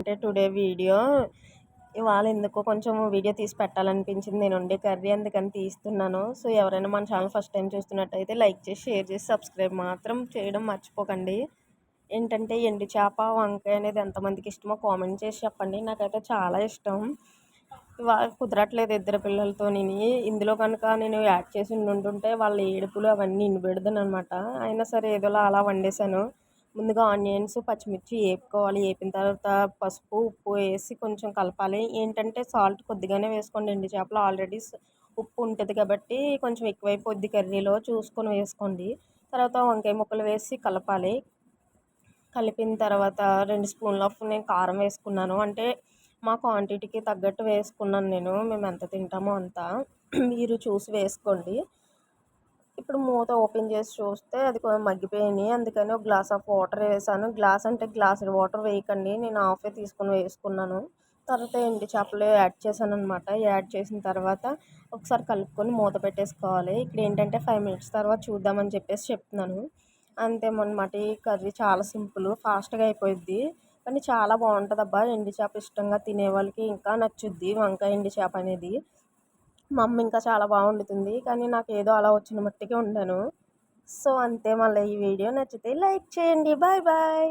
అంటే today video. ఇవాళ ఎందుకో కొంచెం వీడియో తీసి పెట్టాలనిపించింది. నేను వండే కర్రీ అందుకని తీస్తున్నాను. సో ఎవరైనా మన ఛానల్ ఫస్ట్ టైం చూస్తున్నట్టయితే లైక్ చేసి షేర్ చేసి సబ్స్క్రైబ్ మాత్రం చేయడం మర్చిపోకండి. ఏంటంటే ఎండు చేప వంకాయ అనేది ఎంతమందికి ఇష్టమో కామెంట్ చేసి చెప్పండి. నాకైతే చాలా ఇష్టం. ఇవాళ కుదరట్లేదు ఇద్దరు పిల్లలతో నేను ఇందులో కనుక నేను యాడ్ చేసి ఉంటుంటే వాళ్ళ ఏడుపులు అవన్నీ ఇనిపెడతాను అనమాట అయినా సరే ఏదోలా అలా వండేసాను ముందుగా ఆనియన్స్ పచ్చిమిర్చి వేపుకోవాలి. వేపిన తర్వాత పసుపు ఉప్పు వేసి కొంచెం కలపాలి. ఏంటంటే సాల్ట్ కొద్దిగానే వేసుకోండి. అండి చేపలు ఆల్రెడీ ఉప్పు ఉంటుంది కాబట్టి కొంచెం ఎక్కువైపోద్ది కర్రీలో. చూసుకొని వేసుకోండి. తర్వాత వంకాయ ముక్కలు వేసి కలపాలి. కలిపిన తర్వాత రెండు స్పూన్ల నేను కారం వేసుకున్నాను. అంటే మా క్వాంటిటీకి తగ్గట్టు వేసుకున్నాను నేను. మేము ఎంత తింటామో అంత. మీరు చూసి వేసుకోండి. ఇప్పుడు మూత ఓపెన్ చేసి చూస్తే అది కొంచెం మగ్గిపోయినాయి. అందుకని ఒక గ్లాస్ ఆఫ్ వాటర్ వేసాను. గ్లాస్ అంటే గ్లాస్ వాటర్ వేయకండి. నేను హాఫే తీసుకొని వేసుకున్నాను. తర్వాత ఎండి చేపలు యాడ్ చేశాను అనమాట యాడ్ చేసిన తర్వాత ఒకసారి కలుపుకొని మూత పెట్టేసుకోవాలి. ఇక్కడ ఏంటంటే ఫైవ్ మినిట్స్ తర్వాత చూద్దామని చెప్పేసి చెప్తున్నాను. అంతేమన్నమాట. ఈ కర్రీ చాలా సింపుల్ ఫాస్ట్గా అయిపోయింది కానీ చాలా బాగుంటుంది అబ్బా ఎండి చేప ఇష్టంగా తినే వాళ్ళకి ఇంకా నచ్చుద్ది వంకాయ ఎండి చేప అనేది. మా అమ్మ ఇంకా చాలా బాగుండుతుంది. కానీ నాకు ఏదో అలా వచ్చిన మట్టికి వండాను సో అంతే మళ్ళీ ఈ వీడియో నచ్చితే లైక్ చేయండి. Bye bye.